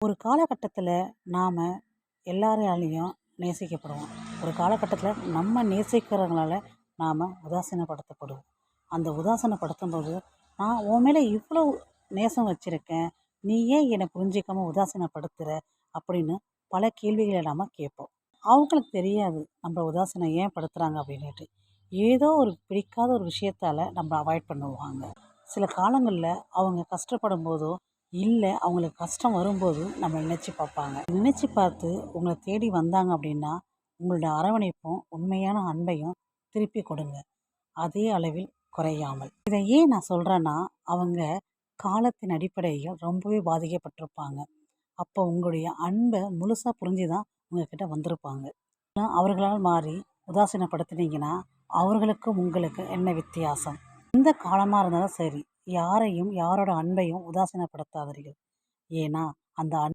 ஒரு காலகட்டத்தில் நாம் எல்லாராலையும் நேசிக்கப்படுவோம். ஒரு காலகட்டத்தில் நம்ம நேசிக்கிறவங்களால நாம் உதாசீனப்படுத்தப்படுவோம். அந்த உதாசீனப்படுத்தும் போது நான் உன் மேலே இவ்வளோ நேசம் வச்சுருக்கேன். நீ ஏன் என்னை புரிஞ்சிக்காமல் உதாசீனப்படுத்துகிற அப்படின்னு பல கேள்விகளை நாம் கேட்போம். அவங்களுக்கு தெரியாது நம்மளை உதாசீனம் ஏன் படுத்துகிறாங்க அப்படின்ட்டு ஏதோ ஒரு பிடிக்காத ஒரு விஷயத்தால் நம்ம அவாய்ட் பண்ணுவாங்க. சில காலங்களில் அவங்க கஷ்டப்படும் போதோ இல்லை அவங்களுக்கு கஷ்டம் வரும்போது நம்ம நினச்சி பார்ப்பாங்க. நினச்சி பார்த்து உங்களை தேடி வந்தாங்க அப்படின்னா உங்களோட அரவணைப்பும் உண்மையான அன்பையும் திருப்பி கொடுங்க. அதே அளவில் குறையாமல். இதை ஏன் நான் சொல்கிறேன்னா அவங்க காலத்தின் அடிப்படையில் ரொம்பவே பாதிக்கப்பட்டிருப்பாங்க. அப்போ உங்களுடைய அன்பை முழுசாக புரிஞ்சு தான் உங்ககிட்ட வந்திருப்பாங்க. அவர்களால் மாறி உதாசீனப்படுத்துனீங்கன்னா அவர்களுக்கும் உங்களுக்கு என்ன வித்தியாசம்? எந்த காலமாக இருந்தாலும் சரி யாரையும் யாரோட அன்பையும் உதாசீனப்படுத்தாதீர்கள். ஏன்னா அந்த அன்